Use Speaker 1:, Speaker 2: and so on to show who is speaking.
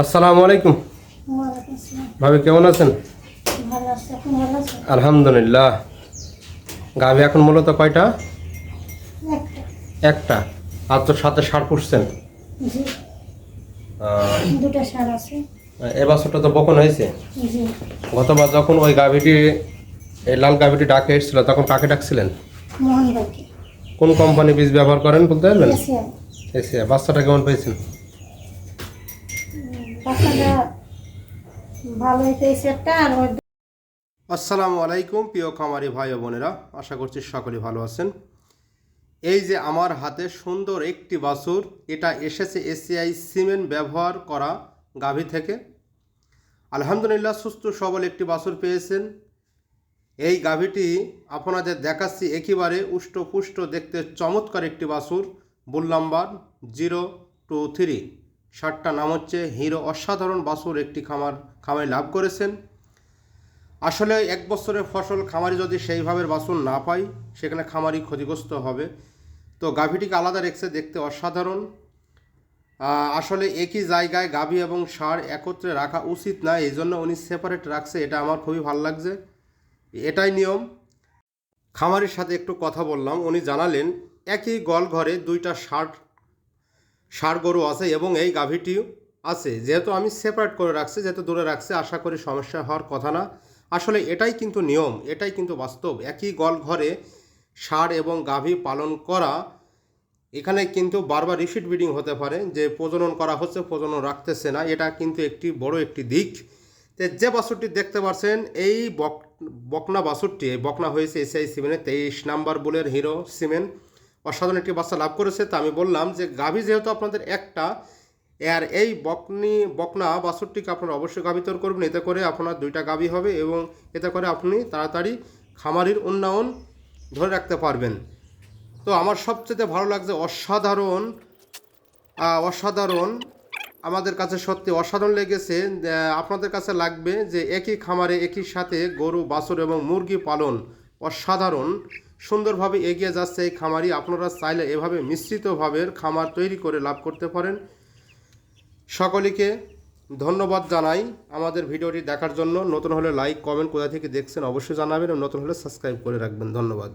Speaker 1: আসসালামু আলাইকুম। ভাবি কেমন আছেন? আলহামদুলিল্লাহ। গাভি এখন মূলত কয়টা?
Speaker 2: একটা।
Speaker 1: আর তো সাথে সার পুষছেন?
Speaker 2: জি।
Speaker 1: আহ,
Speaker 2: দুটা সার আছে।
Speaker 1: এ বছরটা তো বকন হয়েছে? গতবার যখন ওই গাভিটি এই লাল গাভিটি ডাকে এসেছিল তখন কাকে ডাকছিলেন? কোন কোম্পানি বীজ ব্যবহার করেন বলতে পারবেন? বাচ্চাটা কেমন পেয়েছেন? আসসালামু আলাইকুম প্রিয় খামারি ভাই বোনেরা, আশা করছি সকলে ভালো আছেন। এই যে আমার হাতে সুন্দর একটি বাছুর, এটা এসেছে এসিআই সিমেন্ট ব্যবহার করা গাভী থেকে। আলহামদুলিল্লাহ সুস্থ সবল একটি বাছুর পেয়েছেন। এই গাভীটি আপনাদের দেখাচ্ছি একেবারে উষ্টপুষ্ট, দেখতে চমৎকার একটি বাছুর, bull number zero two three. সাতটা নাম হচ্ছে হিরো অসাধারণ বাসুর একটি খামার, খামারি লাভ করেছেন। আসলে এক বছরের ফসল খামারি যদি সেইভাবে বাসন না পায়, সেখানে খামারি ক্ষতিগ্রস্ত হবে। তো গাভীটিকে আলাদা রেখেছে দেখতে অসাধারণ। আসলে একই জায়গায় গাভী এবং সার একত্রে রাখা উচিত না, এই জন্য উনি সেপারেট রাখছে, এটা আমার খুবই ভালো লাগছে। এটাই নিয়ম। খামারির সাথে একটু কথা বললাম, উনি জানালেন, একই গল ঘরে দুইটা ষাট ষাড় গরু আছে এবং এই গাভীটিও আছে। যেহেতু আমি সেপারেট করে রাখছি, যেহেতু দূরে রাখছি, আশা করি সমস্যা হওয়ার কথা না। আসলে এটাই কিন্তু নিয়ম, এটাই কিন্তু বাস্তব। একই গল ঘরে ষাড় এবং গাভী পালন করা, এখানে কিন্তু বারবার রিপিট ব্রিডিং হতে পারে, যে প্রজনন করা হচ্ছে, প্রজনন রাখতেছে না, এটা কিন্তু একটি বড় একটি দিক। যে বাছুরটি দেখতে পাচ্ছেন এই বক বকনা বাছুরটি, এই বকনা হয়েছে এসআই সিমেন্টের তেইশ নাম্বার বুলের হিরো সিমেন্ট অসাধারণ একটি বাচ্চা লাভ করেছে, তা আমি বললাম যে গাভী যেহেতু আপনাদের একটা, আর এই বকনি, বকনা বাছুরটিকে আপনারা অবশ্যই গাভিতর করবেন। এতে করে আপনার দুইটা গাভী হবে এবং এতে করে আপনি তাড়াতাড়ি খামারির উন্নয়ন ধরে রাখতে পারবেন। তো আমার সবচেয়ে ভালো লাগছে অসাধারণ অসাধারণ, আমাদের কাছে সত্যি অসাধারণ লেগেছে। আপনাদের কাছে লাগবে যে একই খামারে একই সাথে গরু, বাছুর এবং মুরগি পালন অসাধারণ। সুন্দরভাবে এগিয়ে যাচ্ছে এই খামারি আপনারা চাইলে এভাবে মিশ্রিতভাবে খামার তৈরি করে লাভ করতে পারেন। সকলকে ধন্যবাদ জানাই আমাদের ভিডিওটি দেখার জন্য। নতুন হলে লাইক কমেন্ট কোথা থেকে দেখছেন অবশ্যই জানাবেন। এবং নতুন হলে সাবস্ক্রাইব করে রাখবেন। ধন্যবাদ।